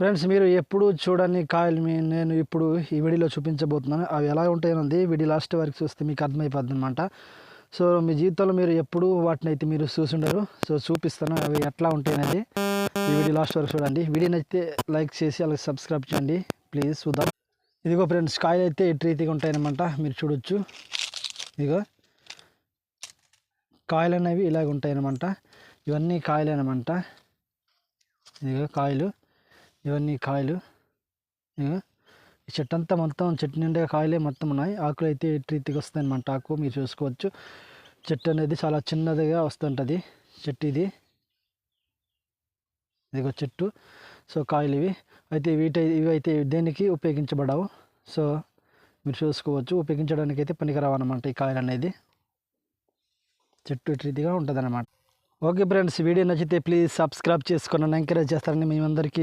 Friends మీరు ఎప్పుడు చూడని కాయలు మీ నేను ఇప్పుడు ఈ వీడియోలో చూపించబోతున్నాను. అవి ఎలా ఉంటాయన్నది వీడియో లాస్ట్ వరకు చూస్తే మీకు అర్థమైపోద్ది అనమాట సో మీ జీవితంలో మీరు ఎప్పుడు వాటిని అయితే మీరు చూసుండరు. సో చూపిస్తాను అవి ఎట్లా ఉంటాయి అనేది ఈ వీడియో లాస్ట్ వరకు చూడండి. వీడియో నచ్చితే లైక్ చేసి అలాగే సబ్స్క్రైబ్ చేయండి. ప్లీజ్ చూద్దాం. ఇదిగో ఫ్రెండ్స్ కాయలు అయితే ఎటు రీతిగా ఉంటాయన్నమాట మీరు చూడొచ్చు. ఇదిగో. కాయలు అనేవి ఇలాగ ఉంటాయన్నమాట. ఇవన్నీ కాయలు అనమాట ఇదిగో కాయలు. ఇవన్నీ కాయలు. ఈ చెట్టు అంతా మొత్తం చెట్టు నిండా కాయలే మొత్తం ఉన్నాయి. ఆకులు అయితే ఎటు రీతిగా వస్తాయి అనమాట ఆకు మీరు చూసుకోవచ్చు. చెట్టు అనేది చాలా చిన్నదిగా వస్తుంటుంది. చెట్టు ఇది. ఇదిగో చెట్టు. సో కాయలు ఇవి. అయితే వీటి ఇవి అయితే దేనికి ఉపయోగించబడవు. సో మీరు చూసుకోవచ్చు. ఉపయోగించడానికి అయితే పనికిరావు అనమాట ఈ కాయలు అనేది. చెట్టు ఇట్రీతిగా ఉంటుంది అనమాట ఓకే ఫ్రెండ్స్ వీడియో నచ్చితే ప్లీజ్ సబ్స్క్రైబ్ చేసుకున్నాను ఎంకరేజ్ చేస్తారని మేమందరికీ